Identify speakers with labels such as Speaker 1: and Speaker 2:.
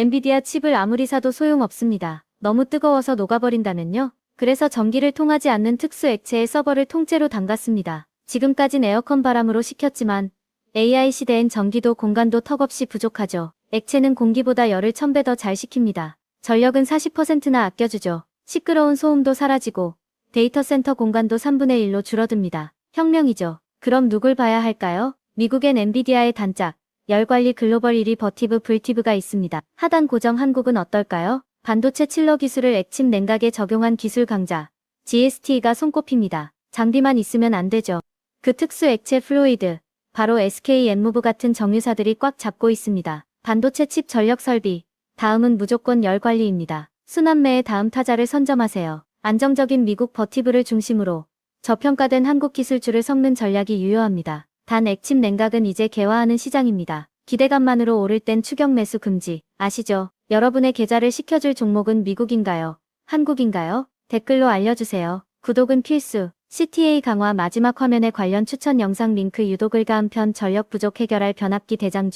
Speaker 1: 엔비디아 칩을 아무리 사도 소용없습니다. 너무 뜨거워서 녹아버린다면요. 그래서 전기를 통하지 않는 특수 액체의 서버를 통째로 담갔습니다. 지금까진 에어컨 바람으로 식혔지만 AI 시대엔 전기도 공간도 턱없이 부족하죠. 액체는 공기보다 열을 1000배 더 잘 식힙니다. 전력은 40%나 아껴주죠. 시끄러운 소음도 사라지고 데이터 센터 공간도 3분의 1로 줄어듭니다. 혁명이죠. 그럼 누굴 봐야 할까요? 미국엔 엔비디아의 단짝, 열관리 글로벌 1위 버티브 불티브가 있습니다. 하단 고정 한국은 어떨까요? 반도체 칠러 기술을 액침 냉각에 적용한 기술 강자, GST가 손꼽힙니다. 장비만 있으면 안 되죠. 그 특수 액체 플로이드, 바로 SK 엔무브 같은 정유사들이 꽉 잡고 있습니다. 반도체 칩 전력 설비, 다음은 무조건 열 관리입니다. 순환매의 다음 타자를 선점하세요. 안정적인 미국 버티브를 중심으로 저평가된 한국 기술주를 섞는 전략이 유효합니다. 단 액침 냉각은 이제 개화하는 시장입니다. 기대감만으로 오를 땐 추격 매수 금지. 아시죠? 여러분의 계좌를 시켜줄 종목은 미국인가요? 한국인가요? 댓글로 알려주세요. 구독은 필수. CTA 강화 마지막 화면에 관련 추천 영상 링크 유독을 가한 편 전력 부족 해결할 변압기 대장주.